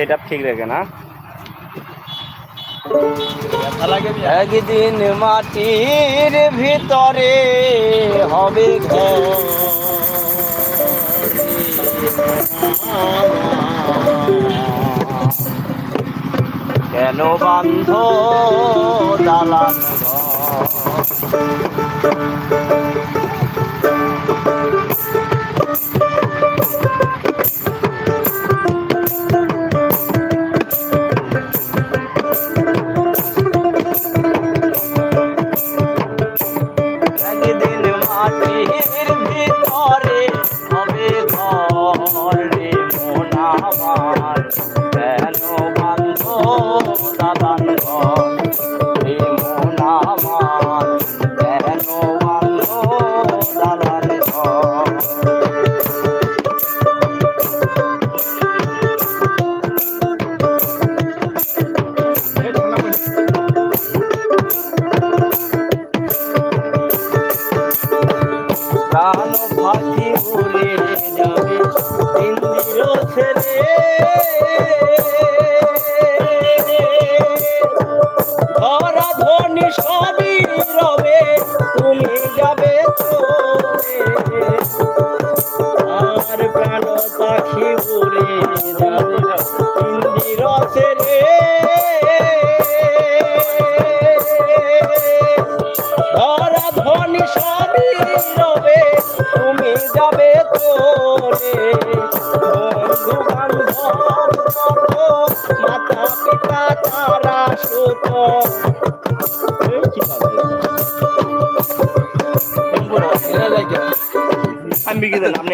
Set up ঠিক রেখে না। একদিন মাটির ভিতরে হবে কেন বান্ধ দালান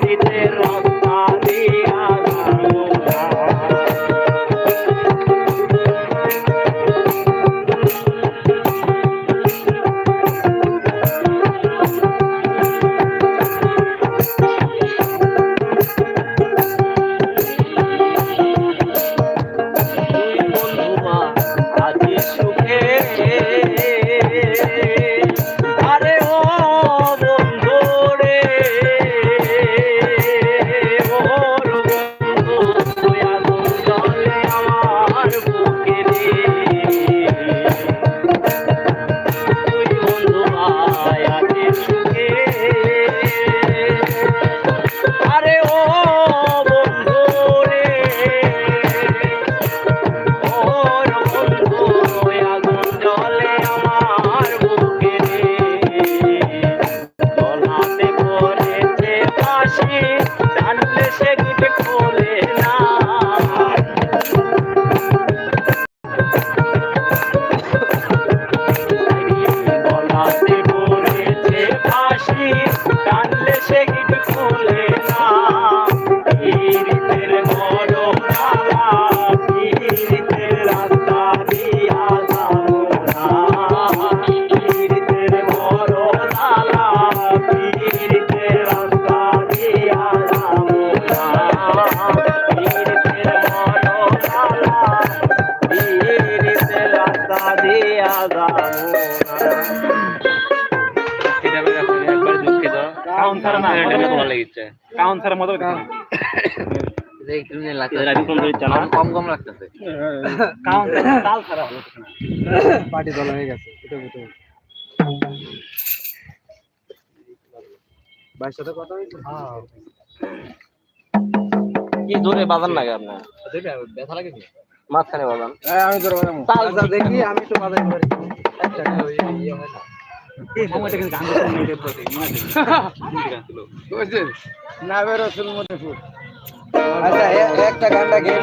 did it. কাউন মতো কম কি জোরে বাজান আপনার? লাগে মাঝখানে বাজান। আমি জোরে বাজান আচ্ছা, দেখি আমি তো বাজাই নাভের রসুল মধ্যে আচ্ছা, একটা গানটা গেয়ে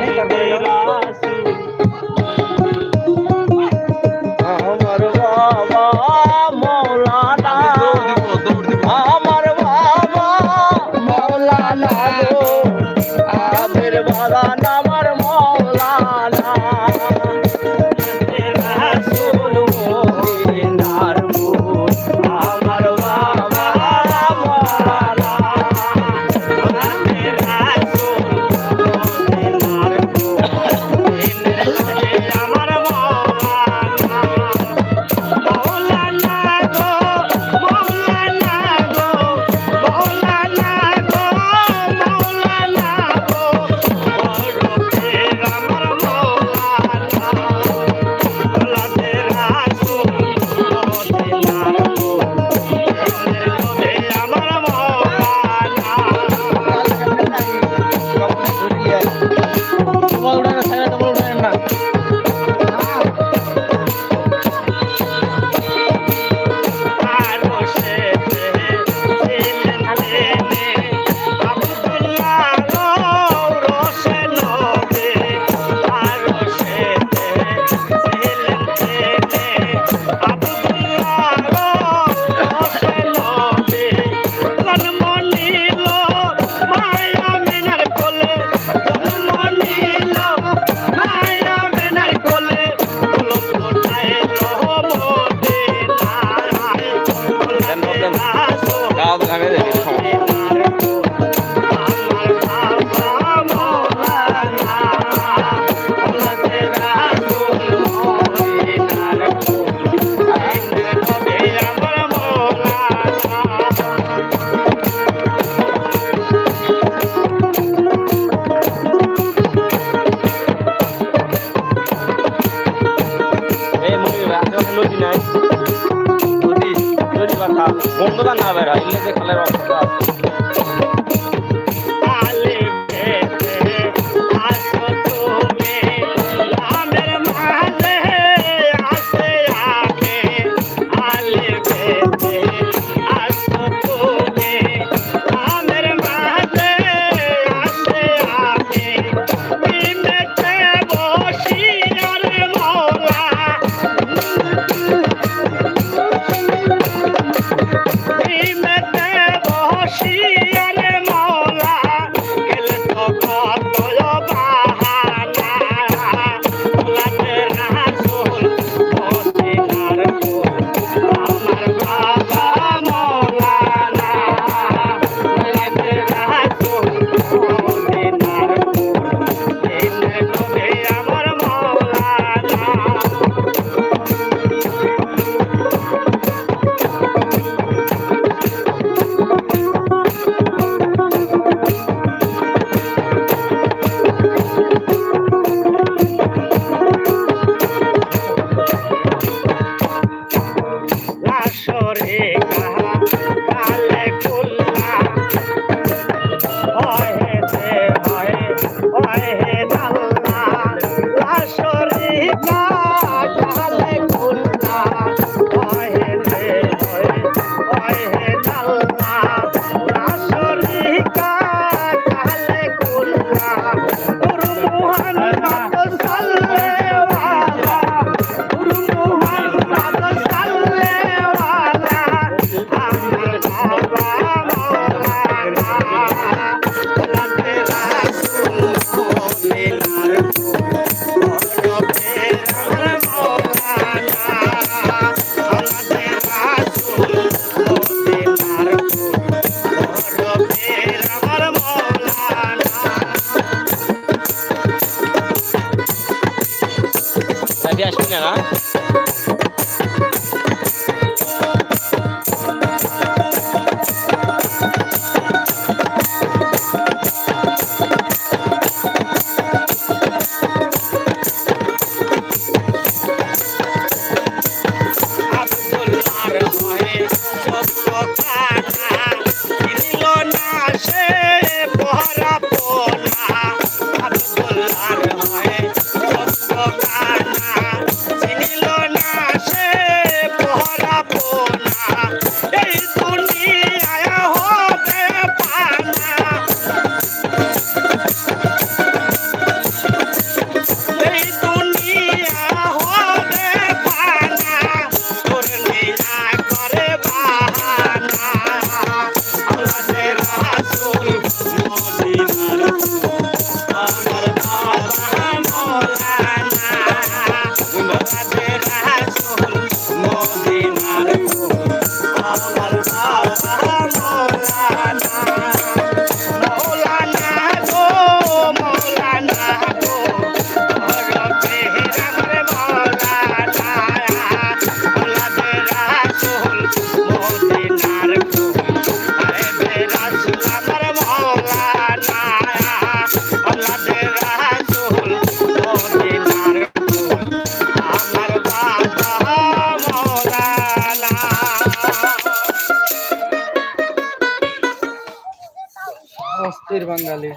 বাঙালি।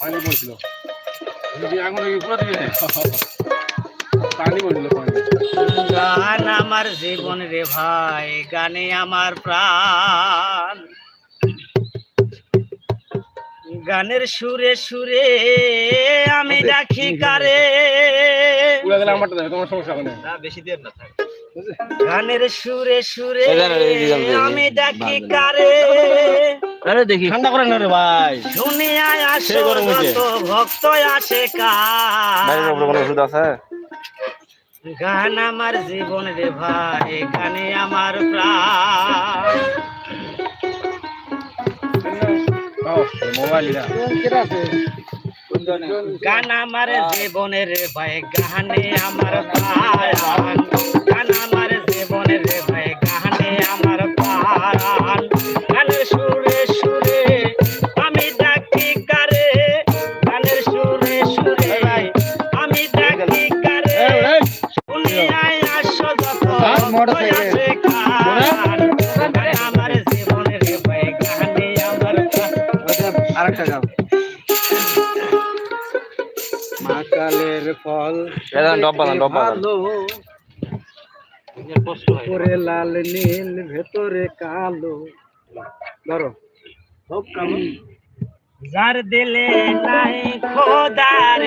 পানি বলছিল আগুন পুরো দিবে পানি বলছিল পানি। গান আমার জীবন রে ভাই গানে আমার প্রাণ। গানের সুরে সুরে আমি কারে গেলে আমারটা দেবে তোমার সমস্যা না। বেশি দেব না গানের সুরে সুরে। আমি ডাকি কারে আরে দেখি ঠান্ডা করেন রে ভাই দুনিয়ায় আসো যত ভক্ত আসে কোনো কার ওষুধ আছে গান আমার জীবন রে ভাই গানে আমার প্রাণ মোবাইল গান আমার জীবনের ভাই গানে আমার প্রাণ। গান আমার জীবনের ভাই গানে আমার প্রাণ। গানের সুরে সুরে আমি ডাকি কারে। গানের সুরে সুরে আমি ডাকি কারে। দুনিয়ায় আসো যত আর মোটরসাইকেল। মাকালের ফল উপরে লাল নীল ভেতরে কালো। ধরো। সব কালো। যার দিলে নাই খোদার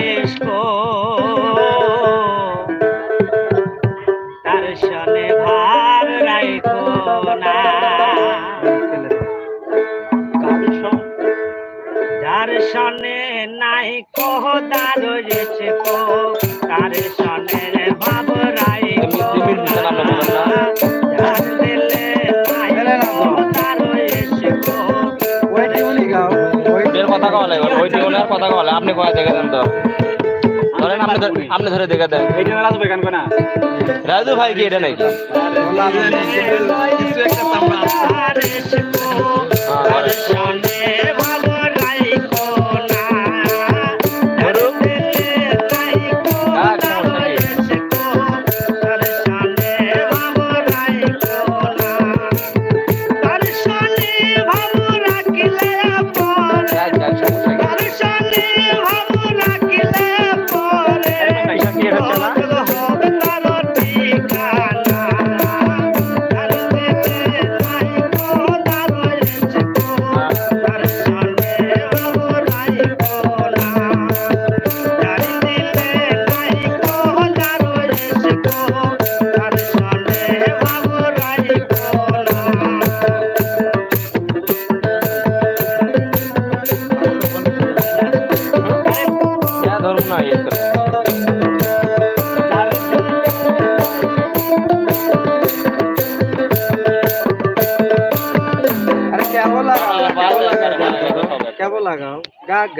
তার সনে ভার রাইখো না কথা ওই টিউনের কথা লাগবে আপনি কয় দেখে দেন তো ধরেন আপনি ধরে- আপনি ধরে দেখে দেন। এইটা রাজবে গান কোনা রাজু ভাই কি এটা নাকি লাল কিছু একটা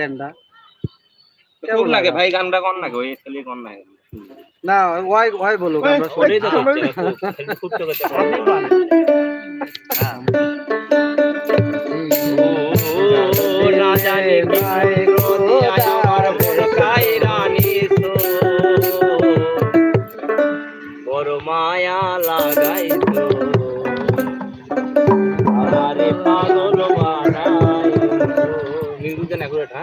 গানটা। কেমন লাগে ভাই? গানটা কোন লাগে? ওই ছেলে কোন লাগে? না ওই ওই বলো গানটা শুনে তো খুব তো কথা হ্যাঁ। ও ভাই মিউজিক না